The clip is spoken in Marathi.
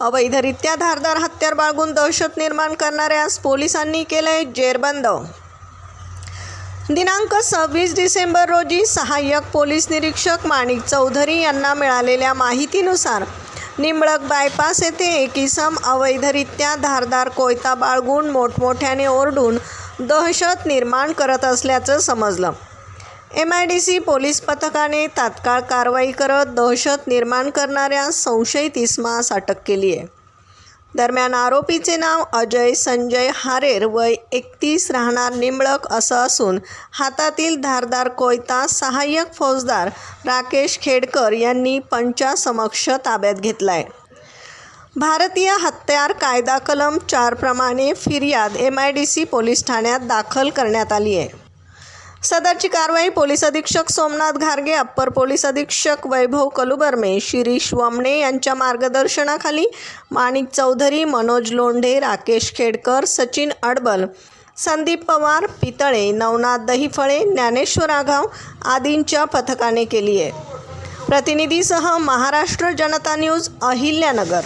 अवैधरित्या धारदार हत्यार बाळगून दहशत निर्माण करणाऱ्यास पोलिसांनी केलंय जेरबंद. दिनांक सव्वीस डिसेंबर रोजी सहाय्यक पोलीस निरीक्षक माणिक चौधरी यांना मिळालेल्या माहितीनुसार निंबळक बायपास येथे एक इसम अवैधरित्या धारदार कोयता बाळगून मोठमोठ्याने ओरडून दहशत निर्माण करत असल्याचं समजलं. M I D C police पथकाने तात्काळ कारवाई करत दहशत निर्माण करणाऱ्या संशयित इसमास अटक केली आहे. दरम्यान आरोपीचे नाव अजय संजय हारेर वय एकतीस राहणार निंबळक असं असून हातातील धारदार कोयता सहाय्यक फौजदार राकेश खेडकर यांनी पंचासमक्ष ताब्यात घेतला आहे भारतीय हत्यार कायदा कलम चारप्रमाणे फिर्याद M I D C police ठाण्यात दाखल करण्यात आली आहे. सदरची कारवाई पोलीस अधीक्षक सोमनाथ घारगे अप्पर पोलीस अधीक्षक वैभव कलुबर्मे शिरीष वमणे यांच्या मार्गदर्शनाखाली माणिक चौधरी मनोज लोंढे राकेश खेडकर सचिन अडबल संदीप पवार पितळे नवनाथ दहिफळे ज्ञानेश्वर आघाव आदींच्या पथकाने केली आहे. प्रतिनिधीसह महाराष्ट्र जनता न्यूज अहिल्यानगर.